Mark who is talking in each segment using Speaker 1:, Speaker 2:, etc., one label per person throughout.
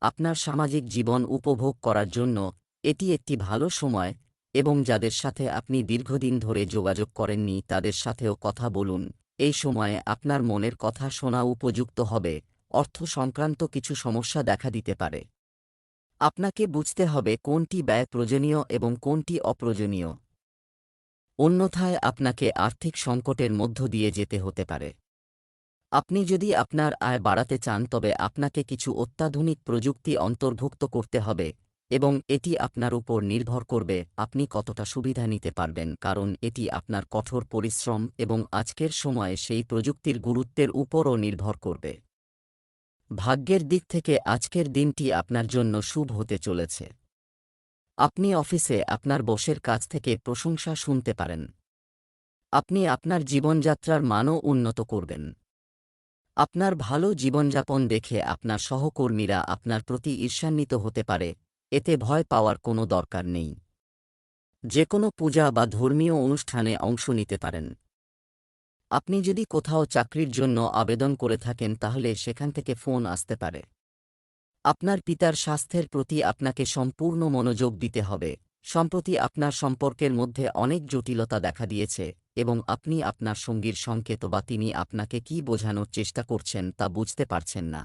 Speaker 1: আপনার সামাজিক জীবন উপভোগ করার জন্য এটি একটি ভালো সময় এবং যাদের সাথে আপনি দীর্ঘদিন ধরে যোগাযোগ করেননি তাদের সাথেও কথা বলুন। এই সময়ে আপনার মনের কথা শোনা উপযুক্ত হবে, অর্থ সংক্রান্ত কিছু সমস্যা দেখা দিতে পারে। আপনাকে বুঝতে হবে কোনটি ব্যয় প্রয়োজনীয় এবং কোনটি অপ্রয়োজনীয়। অন্যথায় আপনাকে আর্থিক সংকটের মধ্য দিয়ে যেতে হতে পারে। আপনি যদি আপনার আয় বাড়াতে চান, তবে আপনাকে কিছু অত্যাধুনিক প্রযুক্তি অন্তর্ভুক্ত করতে হবে এবং এটি আপনার উপর নির্ভর করবে আপনি কতটা সুবিধা নিতে পারবেন, কারণ এটি আপনার কঠোর পরিশ্রম এবং আজকের সময়ে সেই প্রযুক্তির গুরুত্বের উপরও নির্ভর করবে। ভাগ্যের দিক থেকে আজকের দিনটি আপনার জন্য শুভ হতে চলেছে। আপনি অফিসে আপনার বসের কাছ থেকে প্রশংসা শুনতে পারেন। আপনি আপনার জীবনযাত্রার মানও উন্নত করবেন। আপনার ভালো জীবনযাপন দেখে আপনার সহকর্মীরা আপনার প্রতি ঈর্ষান্বিত হতে পারে, এতে ভয় পাওয়ার কোনো দরকার নেই। যে কোনো পূজা বা ধর্মীয় অনুষ্ঠানে অংশ নিতে পারেন। আপনি যদি কোথাও চাকরির জন্য আবেদন করে থাকেন, তাহলে সেখান থেকে ফোন আসতে পারে। আপনার পিতার স্বাস্থ্যের প্রতি আপনাকে সম্পূর্ণ মনোযোগ দিতে হবে। সম্প্রতি আপনার সম্পর্কের মধ্যে অনেক জটিলতা দেখা দিয়েছে এবং আপনি আপনার সঙ্গীর সংকেত বা তিনি আপনাকে কি বোঝানোর চেষ্টা করছেন তা বুঝতে পারছেন না।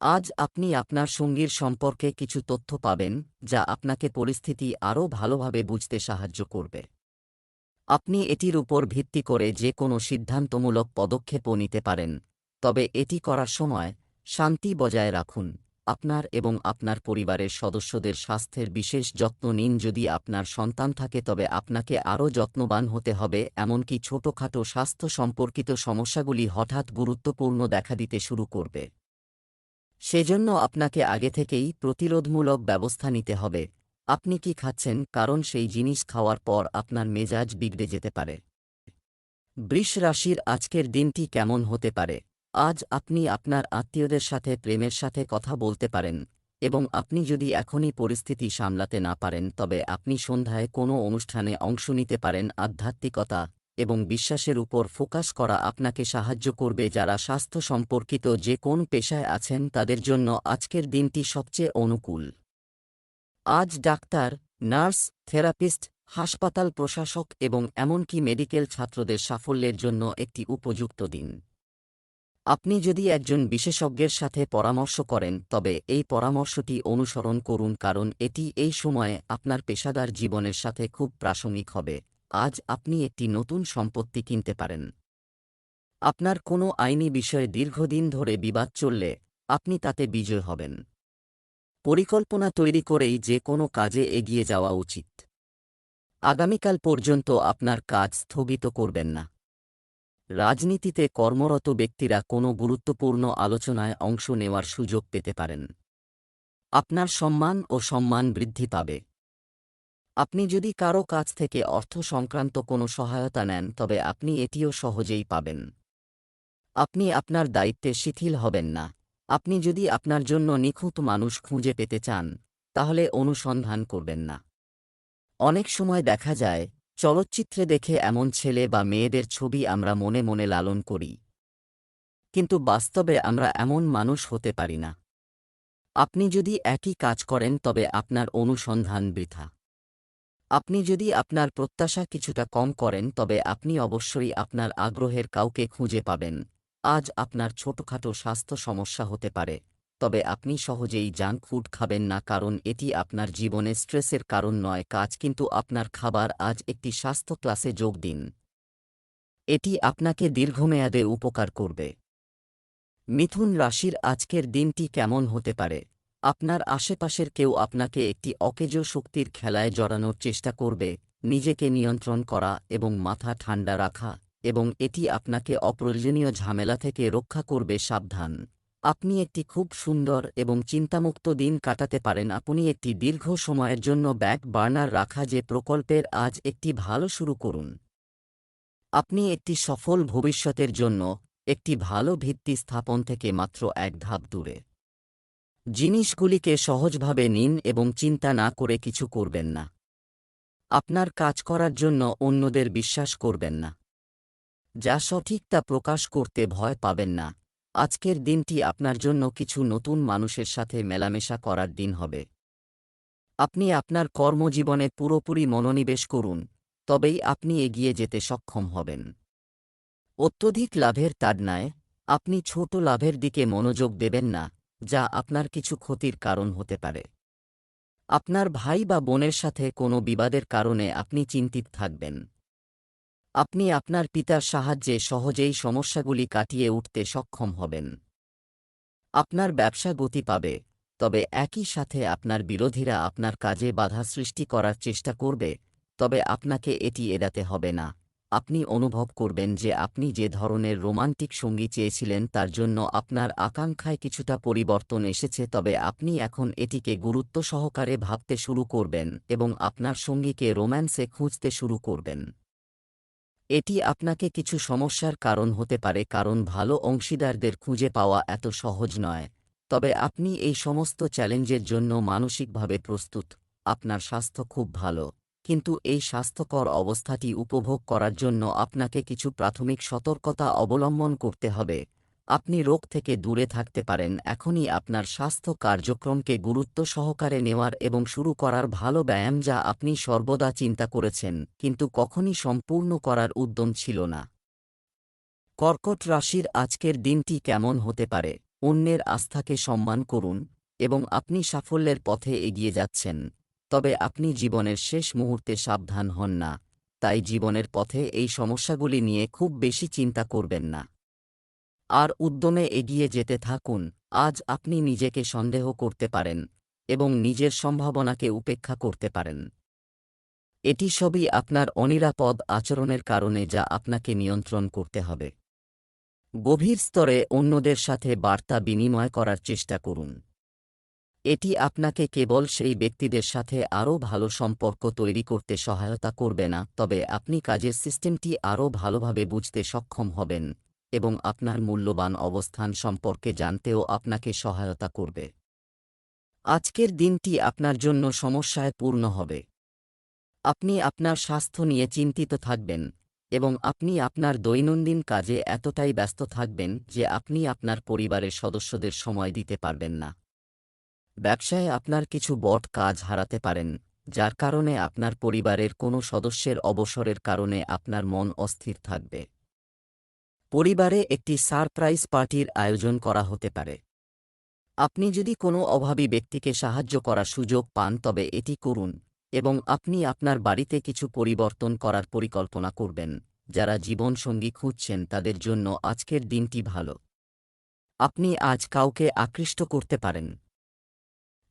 Speaker 1: আজ আপনি আপনার সঙ্গীর সম্পর্কে কিছু তথ্য পাবেন যা আপনাকে পরিস্থিতি আরও ভালোভাবে বুঝতে সাহায্য করবে। আপনি এটির উপর ভিত্তি করে যে কোনো সিদ্ধান্তমূলক পদক্ষেপও নিতে পারেন, তবে এটি করার সময় শান্তি বজায় রাখুন। আপনার এবং আপনার পরিবারের সদস্যদের স্বাস্থ্যের বিশেষ যত্ন নিন যদি আপনার সন্তান থাকে তবে আপনাকে আরও যত্নবান হতে হবে, এমনকি ছোটখাটো স্বাস্থ্য সম্পর্কিত সমস্যাগুলি হঠাৎ গুরুত্বপূর্ণ দেখা দিতে শুরু করবে। সেজন্য আপনাকে আগে থেকেই প্রতিরোধমূলক ব্যবস্থা নিতে হবে। আপনি কি খাচ্ছেন কারণ সেই জিনিস খাওয়ার পর আপনার মেজাজ বিগড়ে যেতে পারে। বৃষ রাশির আজকের দিনটি কেমন হতে পারে? আজ আপনি আপনার আত্মীয়দের সাথে, প্রেমের সাথে কথা বলতে পারেন এবং আপনি যদি এখনই পরিস্থিতি সামলাতে না পারেন, তবে আপনি সন্ধ্যায় কোনো অনুষ্ঠানে অংশ নিতে পারেন। আধ্যাত্মিকতা এবং বিশ্বাসের উপর ফোকাস করা আপনাকে সাহায্য করবে। যারা স্বাস্থ্য সম্পর্কিত যে কোন পেশায় আছেন, তাদের জন্য আজকের দিনটি সবচেয়ে অনুকূল। আজ ডাক্তার, নার্স, থেরাপিস্ট, হাসপাতাল প্রশাসক এবং এমনকি মেডিকেল ছাত্রদের সাফল্যের জন্য একটি উপযুক্ত দিন। আপনি যদি একজন বিশেষজ্ঞের সাথে পরামর্শ করেন, তবে এই পরামর্শটি অনুসরণ করুন কারণ এটি এই সময়ে আপনার পেশাদার জীবনের সাথে খুব প্রাসঙ্গিক হবে। আজ আপনি একটি নতুন সম্পত্তি কিনতে পারেন। আপনার কোনো আইনি বিষয়ে দীর্ঘদিন ধরে বিবাদ চললে আপনি তাতে বিজয় হবেন। পরিকল্পনা তৈরি করেই যে কোনো কাজে এগিয়ে যাওয়া উচিত। আগামীকাল পর্যন্ত আপনার কাজ স্থগিত করবেন না। রাজনীতিতে কর্মরত ব্যক্তিরা কোনো গুরুত্বপূর্ণ আলোচনায় অংশ নেওয়ার সুযোগ পেতে পারেন। আপনার সম্মান ও সম্মান বৃদ্ধি পাবে। আপনি যদি কারও কাছ থেকে অর্থ সংক্রান্ত কোনো সহায়তা নেন, তবে আপনি এটিও সহজেই পাবেন। আপনি আপনার দায়িত্বে শিথিল হবেন না। আপনি যদি আপনার জন্য নিখুঁত মানুষ খুঁজে পেতে চান, তাহলে অনুসন্ধান করবেন না। অনেক সময় দেখা যায় চলচ্চিত্রে দেখে এমন ছেলে বা মেয়েদের ছবি আমরা মনে মনে লালন করি। কিন্তু বাস্তবে আমরা এমন মানুষ হতে পারি না। আপনি যদি একই কাজ করেন, তবে আপনার অনুসন্ধান বৃথা। আপনি যদি আপনার প্রত্যাশা কিছুটা কম করেন, তবে আপনি অবশ্যই আপনার আগ্রহের কাউকে খুঁজে পাবেন। আজ আপনার ছোটখাটো স্বাস্থ্য সমস্যা হতে পারে। তবে আপনি সহজেই জাঙ্ক ফুড খাবেন না কারণ এটি আপনার জীবনে স্ট্রেসের কারণ নয়। কাজ কিন্তু আপনার খাবার আজ একটি স্বাস্থ্য ক্লাসে যোগ দিন। এটি আপনাকে দীর্ঘমেয়াদে উপকার করবে। মিথুন রাশির আজকের দিনটি কেমন হতে পারে? আপনার আশেপাশের কেউ আপনাকে একটি অকেজ শক্তির খেলায় জড়ানোর চেষ্টা করবে, নিজেকে নিয়ন্ত্রণ করা এবং মাথা ঠান্ডা রাখা এবং এটি আপনাকে অপ্রয়োজনীয় ঝামেলা থেকে রক্ষা করবে সাবধান। আপনি একটি খুব সুন্দর এবং চিন্তামুক্ত দিন কাটাতে পারেন। আপনি একটি দীর্ঘ সময়ের জন্য ব্যাক বার্নার রাখা যে প্রকল্পের আজ একটি ভালো শুরু করুন। আপনি একটি সফল ভবিষ্যতের জন্য একটি ভালো ভিত্তি স্থাপন থেকে মাত্র এক ধাপ দূরে। জিনিসগুলিকে সহজভাবে নিন এবং চিন্তা না করে কিছু করবেন না। আপনার কাজ করার জন্য অন্যদের বিশ্বাস করবেন না। যা সঠিক তা প্রকাশ করতে ভয় পাবেন না। আজকের দিনটি আপনার জন্য কিছু নতুন মানুষের সাথে মেলামেশা করার দিন হবে। আপনি আপনার কর্মজীবনে পুরোপুরি মনোনিবেশ করুন, তবেই আপনি এগিয়ে যেতে সক্ষম হবেন। অত্যধিক লাভের তাড়নায়, আপনি ছোট লাভের দিকে মনোযোগ দেবেন না, যা আপনার কিছু ক্ষতির কারণ হতে পারে। আপনার ভাই বা বোনের সাথে কোনো বিবাদের কারণে আপনি চিন্তিত থাকবেন। আপনি আপনার পিতার সাহায্যে সহজেই সমস্যাগুলি কাটিয়ে উঠতে সক্ষম হবেন। আপনার ব্যবসা গতি পাবে, তবে একই সাথে আপনার বিরোধীরা আপনার কাজে বাধা সৃষ্টি করার চেষ্টা করবে, তবে আপনাকে এটি এড়াতে হবে না। আপনি অনুভব করবেন যে আপনি যে ধরনের রোমান্টিক সঙ্গী চেয়েছিলেন তার জন্য আপনার আকাঙ্ক্ষায় কিছুটা পরিবর্তন এসেছে, তবে আপনি এখন এটিকে গুরুত্ব সহকারে ভাবতে শুরু করবেন এবং আপনার সঙ্গীকে রোম্যান্সে খুঁজতে শুরু করবেন। এটি আপনাকে কিছু সমস্যার কারণ হতে পারে, কারণ ভালো অংশীদারদের খুঁজে পাওয়া এত সহজ নয়। তবে আপনি এই সমস্ত চ্যালেঞ্জের জন্য মানসিকভাবে প্রস্তুত, আপনার স্বাস্থ্য খুব ভালো। কিন্তু এই স্বাস্থ্যকর অবস্থাটি উপভোগ করার জন্য আপনাকে কিছু প্রাথমিক সতর্কতা অবলম্বন করতে হবে। আপনি রোগ থেকে দূরে থাকতে পারেন, এখনই আপনার স্বাস্থ্য কার্যক্রমকে গুরুত্ব সহকারে নেওয়ার এবং শুরু করার ভালো ব্যায়াম যা আপনি সর্বদা চিন্তা করেছেন, কিন্তু কখনই সম্পূর্ণ করার উদ্যম ছিল না। কর্কট রাশির আজকের দিনটি কেমন হতে পারে? অন্যের আস্থাকে সম্মান করুন, এবং আপনি সাফল্যের পথে এগিয়ে যাচ্ছেন। তবে আপনি জীবনের শেষ মুহূর্তে সাবধান হন না, তাই জীবনের পথে এই সমস্যাগুলি নিয়ে খুব বেশি চিন্তা করবেন না। আর উদ্যমে এগিয়ে যেতে থাকুন, আজ আপনি নিজেকে সন্দেহ করতে পারেন এবং নিজের সম্ভাবনাকে উপেক্ষা করতে পারেন। এটি সবই আপনার অনিরাপদ আচরণের কারণে যা আপনাকে নিয়ন্ত্রণ করতে হবে। গভীর স্তরে অন্যদের সাথে বার্তা বিনিময় করার চেষ্টা করুন। এটি আপনাকে কেবল সেই ব্যক্তিদের সাথে আরও ভালো সম্পর্ক তৈরি করতে সহায়তা করবে না, তবে আপনি কাজের সিস্টেমটি আরও ভালোভাবে বুঝতে সক্ষম হবেন। এবং আপনার মূল্যবান অবস্থান সম্পর্কে জানতেও আপনাকে সহায়তা করবে। আজকের দিনটি আপনার জন্য সমস্যায় পূর্ণ হবে। আপনি আপনার স্বাস্থ্য নিয়ে চিন্তিত থাকবেন এবং আপনি আপনার দৈনন্দিন কাজে এতটাই ব্যস্ত থাকবেন যে আপনি আপনার পরিবারের সদস্যদের সময় দিতে পারবেন না। ব্যবসায় আপনার কিছু বট কাজ হারাতে পারেন, যার কারণে আপনার পরিবারের কোনো সদস্যের অবসরের কারণে আপনার মন অস্থির থাকবে। পরিবারে একটি সারপ্রাইজ পার্টির আয়োজন করা হতে পারে। আপনি যদি কোনো অভাবী ব্যক্তিকে সাহায্য করার সুযোগ পান, তবে এটি করুন এবং আপনি আপনার বাড়িতে কিছু পরিবর্তন করার পরিকল্পনা করবেন। যারা জীবনসঙ্গী খুঁজছেন, তাদের জন্য আজকের দিনটি ভালো। আপনি আজ কাউকে আকৃষ্ট করতে পারেন।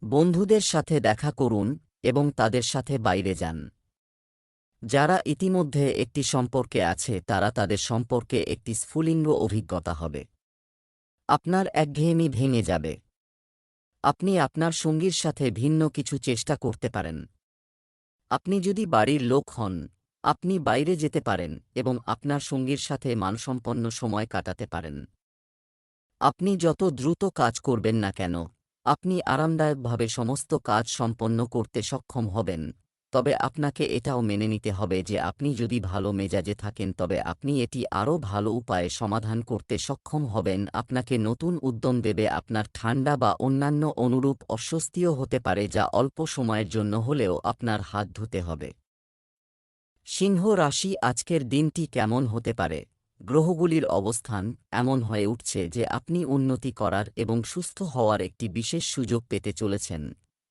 Speaker 1: বন্ধুদের সাথে দেখা করুন এবং তাদের সাথে বাইরে যান। যারা ইতিমধ্যে একটি সম্পর্কে আছে, তারা তাদের সম্পর্কে একটি স্ফুলিঙ্গ অভিজ্ঞতা হবে। আপনার একঘেয়েমি ভেঙে যাবে। আপনি আপনার সঙ্গীর সাথে ভিন্ন কিছু চেষ্টা করতে পারেন। আপনি যদি বাড়ির লোক হন, আপনি বাইরে যেতে পারেন এবং আপনার সঙ্গীর সাথে মানসম্পন্ন সময় কাটাতে পারেন। আপনি যত দ্রুত কাজ করবেন না কেন, আপনি আরামদায়কভাবে সমস্ত কাজ সম্পন্ন করতে সক্ষম হবেন। তবে আপনাকে এটাও মেনে নিতে হবে যে আপনি যদি ভালো মেজাজে থাকেন, তবে আপনি এটি আরও ভালো উপায়ে সমাধান করতে সক্ষম হবেন। আপনাকে নতুন উদ্যম দেবে, আপনার ঠান্ডা বা অন্যান্য অনুরূপ অস্বস্তিও হতে পারে, যা অল্প সময়ের জন্য হলেও আপনার হাত ধুতে হবে। সিংহ রাশি, আজকের দিনটি কেমন হতে পারে? গ্রহগুলির অবস্থান এমন হয়ে উঠছে যে আপনি উন্নতি করার এবং সুস্থ হওয়ার একটি বিশেষ সুযোগ পেতে চলেছেন।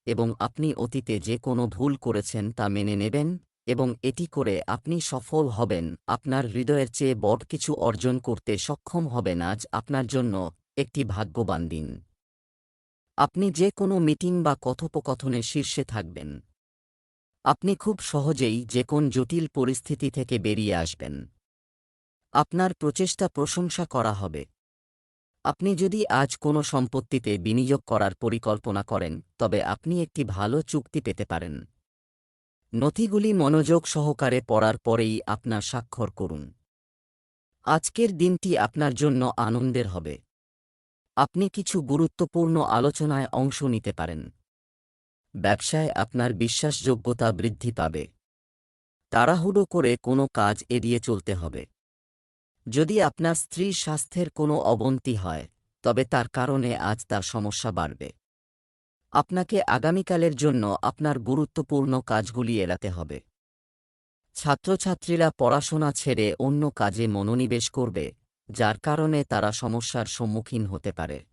Speaker 1: এবং আপনি অতীতে যে কোনো ভুল করেছেন তা মেনে নেবেন এবং এটি করে আপনি সফল হবেন। আপনার হৃদয়ের চেয়ে বড় কিছু অর্জন করতে সক্ষম হবেন আজ আপনার জন্য একটি ভাগ্যবান দিন। আপনি যে কোনো মিটিং বা কথোপকথনে শীর্ষে থাকবেন। আপনি খুব সহজেই যে কোন জটিল পরিস্থিতি থেকে বেরিয়ে আসবেন। আপনার প্রচেষ্টা প্রশংসা করা হবে। আপনি যদি আজ কোনো সম্পত্তিতে বিনিয়োগ করার পরিকল্পনা করেন, তবে আপনি একটি ভালো চুক্তি পেতে পারেন। নথিগুলি মনোযোগ সহকারে পড়ার পরেই আপনার স্বাক্ষর করুন। আজকের দিনটি আপনার জন্য আনন্দের হবে। আপনি কিছু গুরুত্বপূর্ণ আলোচনায় অংশ নিতে পারেন। ব্যবসায় আপনার বিশ্বাসযোগ্যতা বৃদ্ধি পাবে। তাড়াহুড়ো করে কোনো কাজ এড়িয়ে চলতে হবে। যদি আপনার স্ত্রীর স্বাস্থ্যের কোনো অবনতি হয়, তবে তার কারণে আজ তার সমস্যা বাড়বে। আপনাকে আগামীকালের জন্য আপনার গুরুত্বপূর্ণ কাজগুলি এড়াতে হবে। ছাত্রছাত্রীরা পড়াশোনা ছেড়ে অন্য কাজে মনোনিবেশ করবে, যার কারণে তারা সমস্যার সম্মুখীন হতে পারে।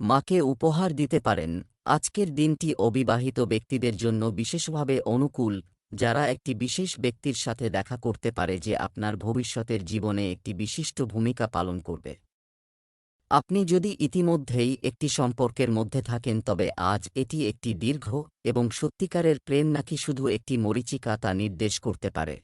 Speaker 1: মাকে উপহার দিতে পারেন। আজকের দিনটি অবিবাহিত ব্যক্তিদের জন্য বিশেষভাবে অনুকূল যারা একটি বিশেষ ব্যক্তির সাথে দেখা করতে পারে যে আপনার ভবিষ্যতের জীবনে একটি বিশিষ্ট ভূমিকা পালন করবে। আপনি যদি ইতিমধ্যেই একটি সম্পর্কের মধ্যে থাকেন, তবে আজ এটি একটি দীর্ঘ এবং সত্যিকারের প্রেম নাকি শুধু একটি মরিচিকা তা নির্দেশ করতে পারে।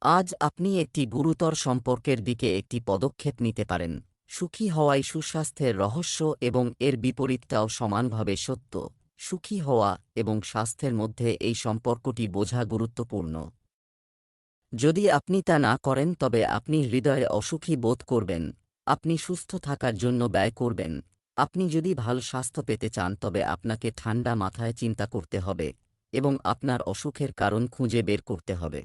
Speaker 1: আজ আপনি একটি গুরুতর সম্পর্কের দিকে একটি পদক্ষেপ নিতে পারেন। সুখী হওয়াই সুস্বাস্থ্যের রহস্য এবং এর বিপরীতটাও সমানভাবে সত্য। সুখী হওয়া এবং স্বাস্থ্যের মধ্যে এই সম্পর্কটি বোঝা গুরুত্বপূর্ণ। যদি আপনি তা না করেন, তবে আপনি হৃদয়ে অসুখী বোধ করবেন, আপনি সুস্থ থাকার জন্য ব্যয় করবেন। আপনি যদি ভালো স্বাস্থ্য পেতে চান, তবে আপনাকে ঠান্ডা মাথায় চিন্তা করতে হবে এবং আপনার অসুখের কারণ খুঁজে বের করতে হবে।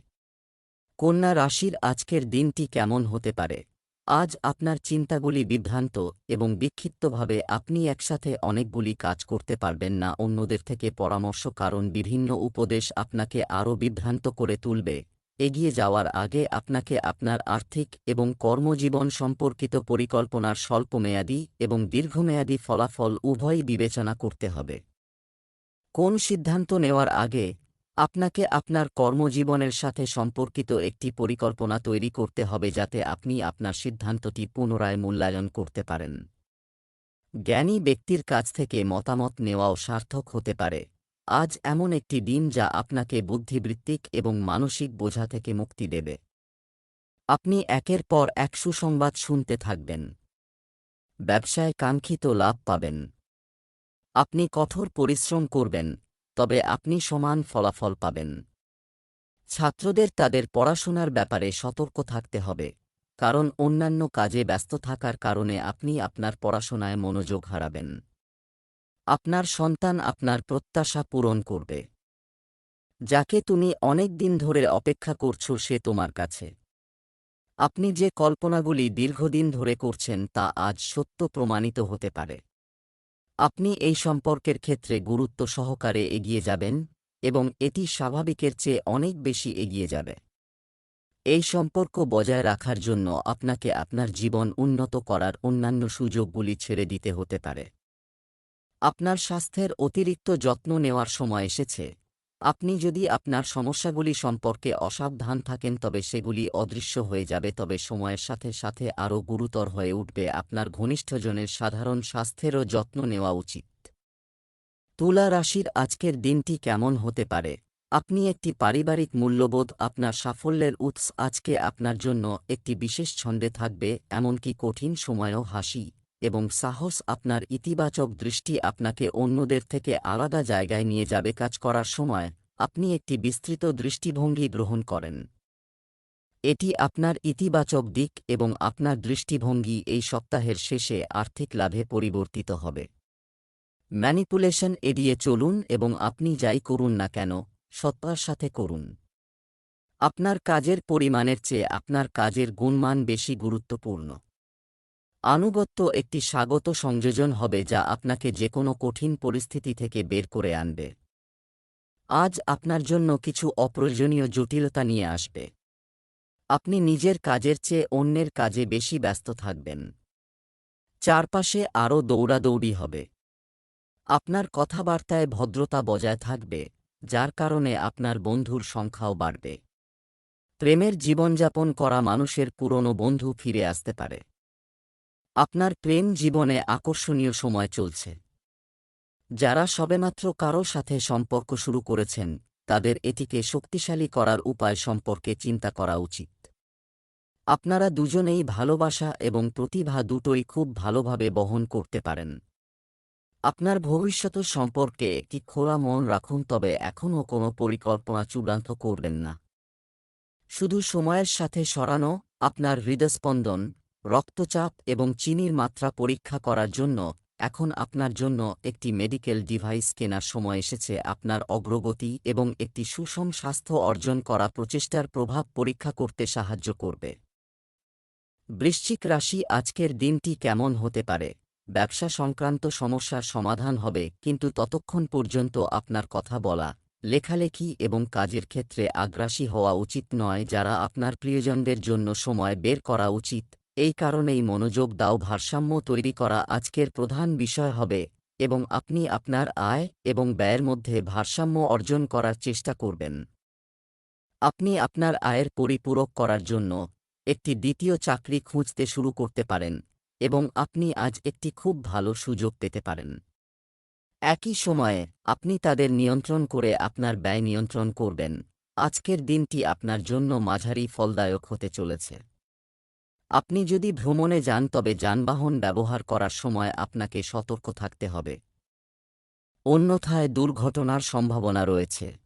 Speaker 1: কন্যা রাশির আজকের দিনটি কেমন হতে পারে? আজ আপনার চিন্তাগুলি বিভ্রান্ত এবং বিক্ষিপ্তভাবে আপনি একসাথে অনেকগুলি কাজ করতে পারবেন না, অন্যদের থেকে পরামর্শ কারণ বিভিন্ন উপদেশ আপনাকে আরও বিভ্রান্ত করে তুলবে। এগিয়ে যাওয়ার আগে আপনাকে আপনার আর্থিক এবং কর্মজীবন সম্পর্কিত পরিকল্পনার স্বল্পমেয়াদী এবং দীর্ঘমেয়াদী ফলাফল উভয়ই বিবেচনা করতে হবে। কোন সিদ্ধান্ত নেওয়ার আগে আপনাকে আপনার কর্মজীবনের সাথে সম্পর্কিত একটি পরিকল্পনা তৈরি করতে হবে যাতে আপনি আপনার সিদ্ধান্তটি পুনরায় মূল্যায়ন করতে পারেন। জ্ঞানী ব্যক্তির কাছ থেকে মতামত নেওয়াও সার্থক হতে পারে। আজ এমন একটি দিন যা আপনাকে বুদ্ধিবৃত্তিক এবং মানসিক বোঝা থেকে মুক্তি দেবে। আপনি একের পর এক সুসংবাদ শুনতে থাকবেন। ব্যবসায় কাঙ্ক্ষিত লাভ পাবেন। আপনি কঠোর পরিশ্রম করবেন। তবে আপনি সমান ফলাফল পাবেন। ছাত্রদের তাদের পড়াশোনার ব্যাপারে সতর্ক থাকতে হবে, কারণ অন্যান্য কাজে ব্যস্ত থাকার কারণে আপনি আপনার পড়াশোনায় মনোযোগ হারাবেন। আপনার সন্তান আপনার প্রত্যাশা পূরণ করবে। যাকে তুমি অনেক দিন ধরে অপেক্ষা করছ সে তোমার কাছে। আপনি যে কল্পনাগুলি দীর্ঘদিন ধরে করছেন তা আজ সত্য প্রমাণিত হতে পারে। আপনি এই সম্পর্কের ক্ষেত্রে গুরুত্ব সহকারে এগিয়ে যাবেন এবং এটি স্বাভাবিকের চেয়ে অনেক বেশি এগিয়ে যাবে। এই সম্পর্ক বজায় রাখার জন্য আপনাকে আপনার জীবন উন্নত করার অন্যান্য সুযোগগুলি ছেড়ে দিতে হতে পারে। আপনার স্বাস্থ্যের অতিরিক্ত যত্ন নেওয়ার সময় এসেছে। আপনি যদি আপনার সমস্যাগুলি সম্পর্কে অসাবধান থাকেন, তবে সেগুলি অদৃশ্য হয়ে যাবে। তবে সময়ের সাথে সাথে আরও গুরুতর হয়ে উঠবে। আপনার ঘনিষ্ঠজনের সাধারণ স্বাস্থ্যেরও যত্ন নেওয়া উচিত। তুলা রাশির আজকের দিনটি কেমন হতে পারে? আপনি একটি পারিবারিক মূল্যবোধ, আপনার সাফল্যের উৎস আজকে আপনার জন্য একটি বিশেষ ছন্দে থাকবে, এমনকি কঠিন সময়েও হাসি। এবং সাহস আপনার ইতিবাচক দৃষ্টি আপনাকে অন্যদের থেকে আলাদা জায়গায় নিয়ে যাবে কাজ করার সময়, আপনি একটি বিস্তৃত দৃষ্টিভঙ্গি গ্রহণ করেন। এটি আপনার ইতিবাচক দিক এবং আপনার দৃষ্টিভঙ্গি এই সপ্তাহের শেষে আর্থিক লাভে পরিবর্তিত হবে। ম্যানিপুলেশন এড়িয়ে চলুন এবং আপনি যাই করুন না কেন সত্তার সাথে করুন। আপনার কাজের পরিমাণের চেয়ে আপনার কাজের গুণমান বেশি গুরুত্বপূর্ণ। আনুগত্য একটি স্বাগত সংযোজন হবে যা আপনাকে যে কোনো কঠিন পরিস্থিতি থেকে বের করে আনবে। আজ আপনার জন্য কিছু অপ্রয়োজনীয় জটিলতা নিয়ে আসবে। আপনি নিজের কাজের চেয়ে অন্যের কাজে বেশি ব্যস্ত থাকবেন। চারপাশে আরও দৌড়াদৌড়ি হবে। আপনার কথাবার্তায় ভদ্রতা বজায় থাকবে, যার কারণে আপনার বন্ধুর সংখ্যাও বাড়বে। প্রেমের জীবনযাপন করা মানুষের পুরনো বন্ধু ফিরে আসতে পারে। আপনার প্রেম জীবনে আকর্ষণীয় সময় চলছে। যারা সবেমাত্র কারও সাথে সম্পর্ক শুরু করেছেন, তাদের এটিকে শক্তিশালী করার উপায় সম্পর্কে চিন্তা করা উচিত। আপনারা দুজনেই ভালোবাসা এবং প্রতিভা দুটোই খুব ভালোভাবে বহন করতে পারেন। আপনার ভবিষ্যৎ সম্পর্কে একটি খোলা মন রাখুন, তবে এখনও কোনো পরিকল্পনা চূড়ান্ত করবেন না। শুধু সময়ের সাথে সরানো, আপনার হৃদস্পন্দন রক্তচাপ এবং চিনির মাত্রা পরীক্ষা করার জন্য এখন আপনার জন্য একটি মেডিকেল ডিভাইস কেনার সময় এসেছে। আপনার অগ্রগতি এবং একটি সুষম স্বাস্থ্য অর্জন করা প্রচেষ্টার প্রভাব পরীক্ষা করতে সাহায্য করবে। বৃশ্চিক রাশি আজকের দিনটি কেমন হতে পারে? ব্যবসা সংক্রান্ত সমস্যার সমাধান হবে, কিন্তু ততক্ষণ পর্যন্ত আপনার কথা বলা, লেখালেখি এবং কাজের ক্ষেত্রে আগ্রাসী হওয়া উচিত নয়। যারা আপনার প্রিয়জনদের জন্য সময় বের করা উচিত এই কারণেই মনোযোগ দাও, ভারসাম্য তৈরি করা আজকের প্রধান বিষয় হবে এবং আপনি আপনার আয় এবং ব্যয়ের মধ্যে ভারসাম্য অর্জন করার চেষ্টা করবেন। আপনি আপনার আয়ের পরিপূরক করার জন্য একটি দ্বিতীয় চাকরি খুঁজতে শুরু করতে পারেন এবং আপনি আজ একটি খুব ভালো সুযোগ পেতে পারেন। একই সময়ে আপনি তাদের নিয়ন্ত্রণ করে আপনার ব্যয় নিয়ন্ত্রণ করবেন। আজকের দিনটি আপনার জন্য মাঝারি ফলদায়ক হতে চলেছে। আপনি যদি ভ্রমণে যান, তবে যানবাহন ব্যবহার করার সময় আপনাকে সতর্ক থাকতে হবে। অন্যথায় দুর্ঘটনার সম্ভাবনা রয়েছে।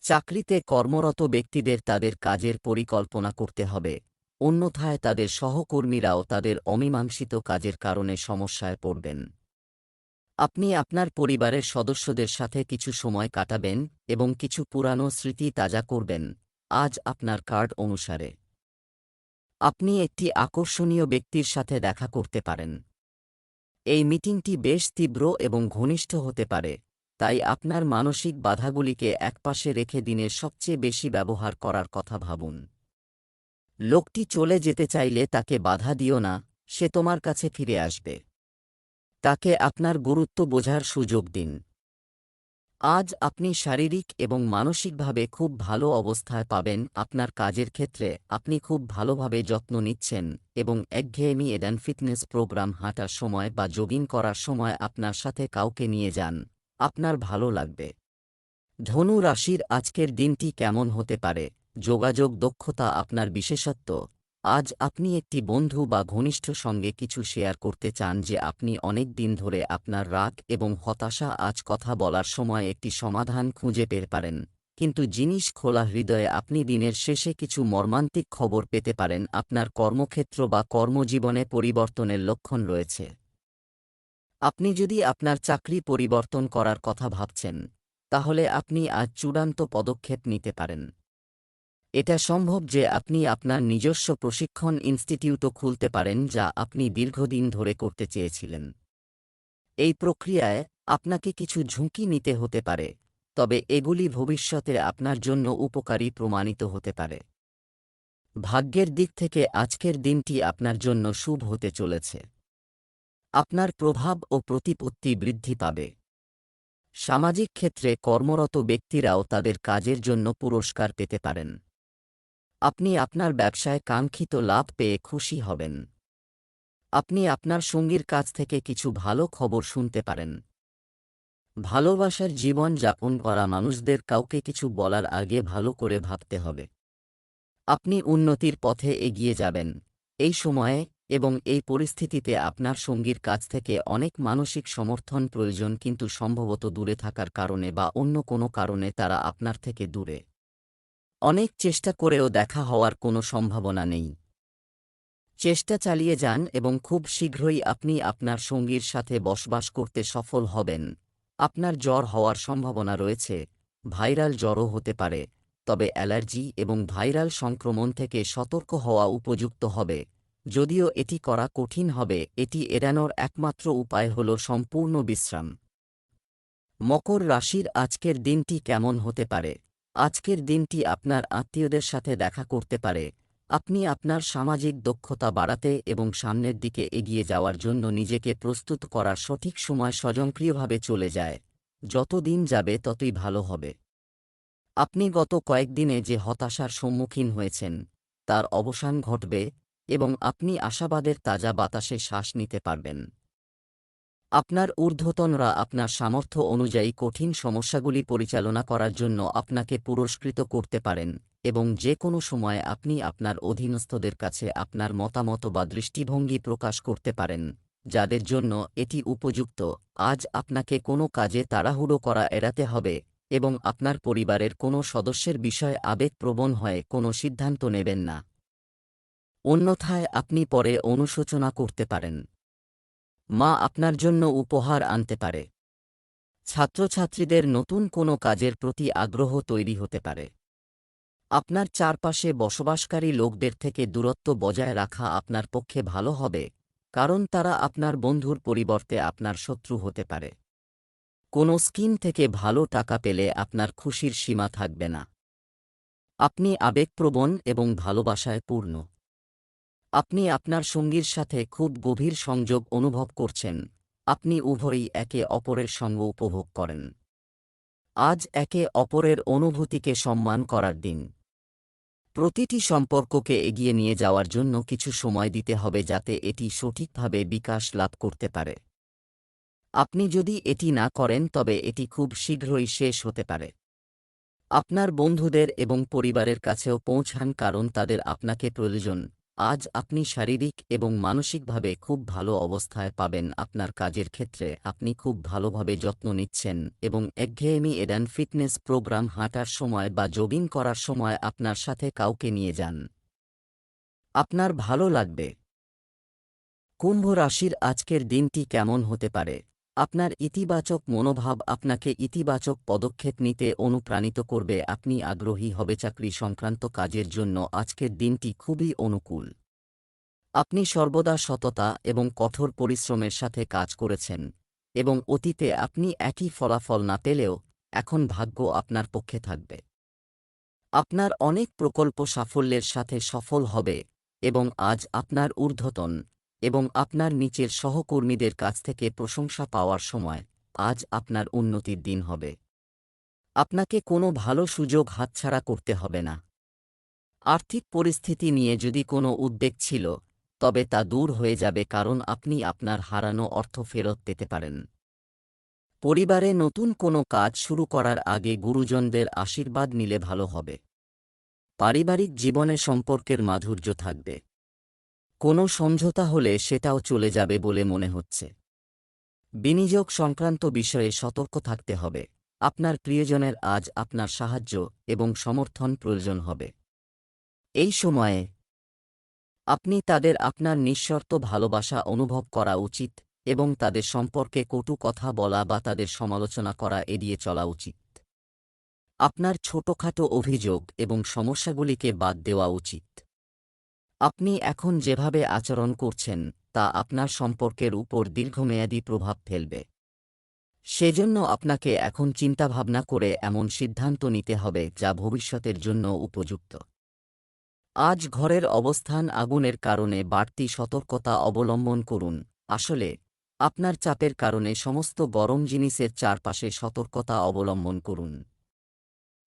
Speaker 1: চাকরিতে কর্মরত ব্যক্তিদের তাদের কাজের পরিকল্পনা করতে হবে। অন্যথায় তাদের সহকর্মীরাও তাদের অমীমাংসিত কাজের কারণে সমস্যায় পড়বেন। আপনি আপনার পরিবারের সদস্যদের সাথে কিছু সময় কাটাবেন এবং কিছু পুরানো স্মৃতি তাজা করবেন। আজ আপনার কার্ড অনুসারে। আপনি একটি আকর্ষণীয় ব্যক্তির সাথে দেখা করতে পারেন। এই মিটিংটি বেশ তীব্র এবং ঘনিষ্ঠ হতে পারে, তাই আপনার মানসিক বাধাগুলিকে একপাশে রেখে দিনের সবচেয়ে বেশি ব্যবহার করার কথা ভাবুন। লোকটি চলে যেতে চাইলে তাকে বাধা দিও না, সে তোমার কাছে ফিরে আসবে। তাকে আপনার গুরুত্ব বোঝার সুযোগ দিন। আজ আপনি শারীরিক এবং মানসিকভাবে খুব ভালো অবস্থায় পাবেন আপনার কাজের ক্ষেত্রে। আপনি খুব ভালোভাবে যত্ন নিচ্ছেন এবং একঘেয়েমি এডান ফিটনেস প্রোগ্রাম হাঁটার সময় বা জগিং করার সময় আপনার সাথে কাউকে নিয়ে যান। আপনার ভালো লাগবে। ধনু রাশির আজকের দিনটি কেমন হতে পারে? যোগাযোগ দক্ষতা আপনার বিশেষত্ব। আজ আপনি একটি বন্ধু বা ঘনিষ্ঠ সঙ্গে কিছু শেয়ার করতে চান যে আপনি অনেক দিন ধরে আপনার রাগ এবং হতাশা আজ কথা বলার সময় একটি সমাধান খুঁজে পের পারেন। কিন্তু জিনিস খোলা হৃদয়ে আপনি দিনের শেষে কিছু মর্মান্তিক খবর পেতে পারেন। আপনার কর্মক্ষেত্র বা কর্মজীবনে পরিবর্তনের লক্ষণ রয়েছে। আপনি যদি আপনার চাকরি পরিবর্তন করার কথা ভাবছেন, তাহলে আপনি আজ চূড়ান্ত পদক্ষেপ নিতে পারেন। এটা সম্ভব যে আপনি আপনার নিজস্ব প্রশিক্ষণ ইনস্টিটিউটও খুলতে পারেন যা আপনি দীর্ঘদিন ধরে করতে চেয়েছিলেন। এই প্রক্রিয়ায় আপনাকে কিছু ঝুঁকি নিতে হতে পারে, তবে এগুলি ভবিষ্যতে আপনার জন্য উপকারী প্রমাণিত হতে পারে। ভাগ্যের দিক থেকে আজকের দিনটি আপনার জন্য শুভ হতে চলেছে। আপনার প্রভাব ও প্রতিপত্তি বৃদ্ধি পাবে। সামাজিক ক্ষেত্রে কর্মরত ব্যক্তিরাও তাদের কাজের জন্য পুরস্কার পেতে পারেন। আপনি আপনার ব্যবসায় কাঙ্ক্ষিত লাভ পেয়ে খুশি হবেন। আপনি আপনার সঙ্গীর কাছ থেকে কিছু ভালো খবর শুনতে পারেন। ভালোবাসার জীবন যাপন করা মানুষদের কাউকে কিছু বলার আগে ভালো করে ভাবতে হবে। আপনি উন্নতির পথে এগিয়ে যাবেন। এই সময়ে এবং এই পরিস্থিতিতে আপনার সঙ্গীর কাছ থেকে অনেক মানসিক সমর্থন প্রয়োজন কিন্তু সম্ভবত দূরে থাকার কারণে বা অন্য কোনো কারণে তারা আপনার থেকে দূরে। অনেক চেষ্টা করেও দেখা হওয়ার কোনো সম্ভাবনা নেই। চেষ্টা চালিয়ে যান এবং খুব শীঘ্রই আপনি আপনার সঙ্গীর সাথে বসবাস করতে সফল হবেন। আপনার জ্বর হওয়ার সম্ভাবনা রয়েছে। ভাইরাল জ্বরও হতে পারে, তবে অ্যালার্জি এবং ভাইরাল সংক্রমণ থেকে সতর্ক হওয়া উপযুক্ত হবে। যদিও এটি করা কঠিন হবে, এটি এড়ানোর একমাত্র উপায় হল সম্পূর্ণ বিশ্রাম। মকর রাশির আজকের দিনটি কেমন হতে পারে? আজকের দিনটি আপনার আত্মীয়দের সাথে দেখা করতে পারে। আপনি আপনার সামাজিক দক্ষতা বাড়াতে এবং সামনের দিকে এগিয়ে যাওয়ার জন্য নিজেকে প্রস্তুত করার সঠিক সময় স্বয়ংক্রিয়ভাবে চলে যায়। যত দিন যাবে, ততই ভালো হবে। আপনি গত কয়েকদিনে যে হতাশার সম্মুখীন হয়েছেন, তার অবসান ঘটবে এবং আপনি আশাবাদের তাজা বাতাসে শ্বাস নিতে পারবেন। আপনার ঊর্ধ্বতনরা আপনার সামর্থ্য অনুযায়ী কঠিন সমস্যাগুলি পরিচালনা করার জন্য আপনাকে পুরস্কৃত করতে পারেন এবং যে কোনো সময় আপনি আপনার অধীনস্থদের কাছে আপনার মতামত বা দৃষ্টিভঙ্গি প্রকাশ করতে পারেন, যাদের জন্য এটি উপযুক্ত। আজ আপনাকে কোনো কাজে তাড়াহুড়ো করা এড়াতে হবে এবং আপনার পরিবারের কোনো সদস্যের বিষয়ে আবেগপ্রবণ হয়ে কোনো সিদ্ধান্ত নেবেন না। অন্যথায় আপনি পরে অনুশোচনা করতে পারেন। মা আপনার জন্য উপহার আনতে পারে। ছাত্রছাত্রীদের নতুন কোনো কাজের প্রতি আগ্রহ তৈরি হতে পারে। আপনার চারপাশে বসবাসকারী লোকদের থেকে দূরত্ব বজায় রাখা আপনার পক্ষে ভালো হবে, কারণ তারা আপনার বন্ধুর পরিবর্তে আপনার শত্রু হতে পারে। কোনো স্কিম থেকে ভালো টাকা পেলে আপনার খুশির সীমা থাকবে না। আপনি আবেগপ্রবণ এবং ভালোবাসায় পূর্ণ। আপনি আপনার সঙ্গীর সাথে খুব গভীর সংযোগ অনুভব করছেন। আপনি উভয়ই একে অপরের সঙ্গ উপভোগ করেন। আজ একে অপরের অনুভূতিকে সম্মান করার দিন। প্রতিটি সম্পর্ককে এগিয়ে নিয়ে যাওয়ার জন্য কিছু সময় দিতে হবে যাতে এটি সঠিকভাবে বিকাশ লাভ করতে পারে। আপনি যদি এটি না করেন, তবে এটি খুব শীঘ্রই শেষ হতে পারে। আপনার বন্ধুদের এবং পরিবারের কাছেও পৌঁছান, কারণ তাদের আপনাকে প্রয়োজন। আজ আপনি শারীরিক এবং মানসিকভাবে খুব ভালো অবস্থায় পাবেন। আপনার কাজের ক্ষেত্রে আপনি খুব ভালোভাবে যত্ন নিচ্ছেন এবং একঘেয়েমি এডান ফিটনেস প্রোগ্রাম হাঁটার সময় বা জগিং করার সময় আপনার সাথে কাউকে নিয়ে যান। আপনার ভালো লাগবে। কুম্ভ রাশির আজকের দিনটি কেমন হতে পারে? আপনার ইতিবাচক মনোভাব আপনাকে ইতিবাচক পদক্ষেপ নিতে অনুপ্রাণিত করবে। আপনি আগ্রহী হবে চাকরি সংক্রান্ত কাজের জন্য। আজকের দিনটি খুবই অনুকূল। আপনি সর্বদা সততা এবং কঠোর পরিশ্রমের সাথে কাজ করেছেন এবং অতীতে আপনি একই ফলাফল না পেলেও এখন ভাগ্য আপনার পক্ষে থাকবে। আপনার অনেক প্রকল্প সাফল্যের সাথে সফল হবে এবং আজ আপনার ঊর্ধ্বতন। এবং আপনার নিচের সহকর্মীদের কাছ থেকে প্রশংসা পাওয়ার সময় আজ আপনার উন্নতির দিন হবে। আপনাকে কোনো ভালো সুযোগ হাতছাড়া করতে হবে না। আর্থিক পরিস্থিতি নিয়ে যদি কোনো উদ্বেগ ছিল, তবে তা দূর হয়ে যাবে কারণ আপনি আপনার হারানো অর্থ ফেরত পেতে পারেন। পরিবারে নতুন কোনো কাজ শুরু করার আগে গুরুজনদের আশীর্বাদ নিলে ভালো হবে। পারিবারিক জীবনে সম্পর্কের মাধুর্য থাকবে। কোনো সমঝোতা হলে সেটাও চলে যাবে বলে মনে হচ্ছে। বিনিয়োগ সংক্রান্ত বিষয়ে সতর্ক থাকতে হবে। আপনার প্রিয়জনের আজ আপনার সাহায্য এবং সমর্থন প্রয়োজন হবে। এই সময়ে আপনি তাদের আপনার নিঃশর্ত ভালোবাসা অনুভব করা উচিত এবং তাদের সম্পর্কে কটু কথা বলা বা তাদের সমালোচনা করা এড়িয়ে চলা উচিত। আপনার ছোটখাটো অভিযোগ এবং সমস্যাগুলিকে বাদ দেওয়া উচিত। আপনি এখন যেভাবে আচরণ করছেন, তা আপনার সম্পর্কের উপর দীর্ঘমেয়াদী প্রভাব ফেলবে। সেজন্য আপনাকে এখন চিন্তাভাবনা করে এমন সিদ্ধান্ত নিতে হবে, যা ভবিষ্যতের জন্য উপযুক্ত। আজ ঘরের অবস্থান আগুনের কারণে বাড়তি সতর্কতা অবলম্বন করুন। আসলে, আপনার চাপের কারণে সমস্ত গরম জিনিসের চারপাশে সতর্কতা অবলম্বন করুন।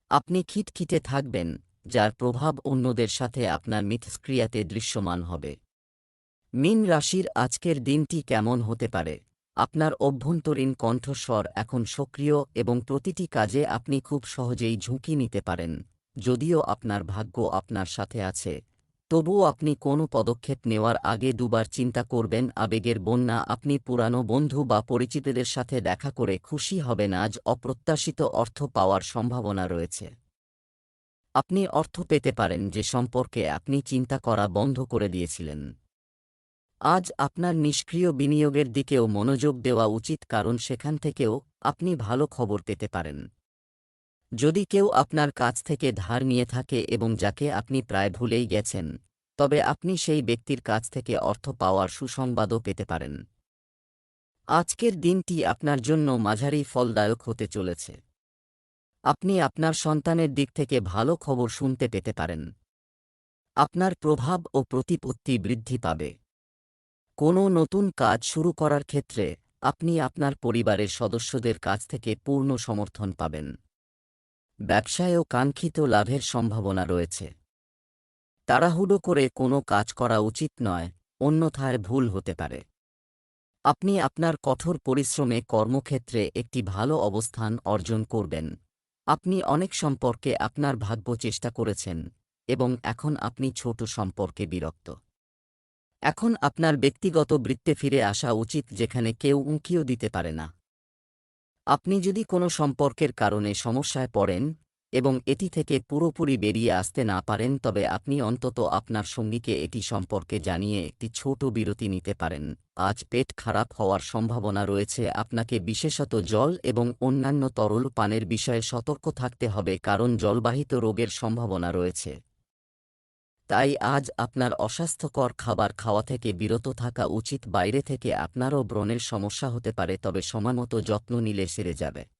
Speaker 1: আপনি খিটখিটে থাকবেন যার প্রভাব অন্যদের সাথে আপনার মিথস্ক্রিয়াতে দৃশ্যমান হবে। মিন রাশির আজকের দিনটি কেমন হতে পারে? আপনার অভ্যন্তরীণ কণ্ঠস্বর এখন সক্রিয় এবং প্রতিটি কাজে আপনি খুব সহজেই ঝুঁকি নিতে পারেন, যদিও আপনার ভাগ্য আপনার সাথে আছে। তবুও আপনি কোনো পদক্ষেপ নেওয়ার আগে দুবার চিন্তা করবেন, আবেগের বন্যা আপনি পুরানো বন্ধু বা পরিচিতদের সাথে দেখা করে খুশি হবেন, আজ অপ্রত্যাশিত অর্থ পাওয়ার সম্ভাবনা রয়েছে। আপনি অর্থ পেতে পারেন যে সম্পর্কে আপনি চিন্তা করা বন্ধ করে দিয়েছিলেন। আজ আপনার নিষ্ক্রিয় বিনিয়োগের দিকেও মনোযোগ দেওয়া উচিত কারণ সেখান থেকেও আপনি ভালো খবর পেতে পারেন। যদি কেউ আপনার কাছ থেকে ধার নিয়ে থাকে এবং যাকে আপনি প্রায় ভুলেই গেছেন, তবে আপনি সেই ব্যক্তির কাছ থেকে অর্থ পাওয়ার সুসংবাদও পেতে পারেন। আজকের দিনটি আপনার জন্য মাঝারি ফলদায়ক হতে চলেছে। আপনি আপনার সন্তানের দিক থেকে ভালো খবর শুনতে পেতে পারেন। আপনার প্রভাব ও প্রতিপত্তি বৃদ্ধি পাবে। কোনো নতুন কাজ শুরু করার ক্ষেত্রে আপনি আপনার পরিবারের সদস্যদের কাছ থেকে পূর্ণ সমর্থন পাবেন। ব্যবসায়ও কাঙ্ক্ষিত লাভের সম্ভাবনা রয়েছে। তাড়াহুড়ো করে কোনো কাজ করা উচিত নয়, অন্যথায় ভুল হতে পারে। আপনি আপনার কঠোর পরিশ্রমে কর্মক্ষেত্রে একটি ভালো অবস্থান অর্জন করবেন। আপনি অনেক সম্পর্কে আপনার ভাগ্য চেষ্টা করেছেন এবং এখন আপনি ছোট সম্পর্কে বিরক্ত। এখন আপনার ব্যক্তিগত বৃত্তে ফিরে আসা উচিত যেখানে কেউ উঁকিও দিতে পারে না। আপনি যদি কোনো সম্পর্কের কারণে সমস্যায় পড়েন এবং এটি থেকে পুরোপুরি বেরিয়ে আসতে না পারেন, তবে আপনি অন্তত আপনার সঙ্গীকে এটি সম্পর্কে জানিয়ে একটি ছোট বিরতি নিতে পারেন। আজ পেট খারাপ হওয়ার সম্ভাবনা রয়েছে। আপনাকে বিশেষত জল এবং অন্যান্য তরল পানের বিষয়ে সতর্ক থাকতে হবে, কারণ জলবাহিত রোগের সম্ভাবনা রয়েছে। তাই আজ আপনার অস্বাস্থ্যকর খাবার খাওয়া থেকে বিরত থাকা উচিত। বাইরে থেকে আপনারও ব্রণের সমস্যা হতে পারে, তবে সময়মতো যত্ন নিলে সেরে যাবে।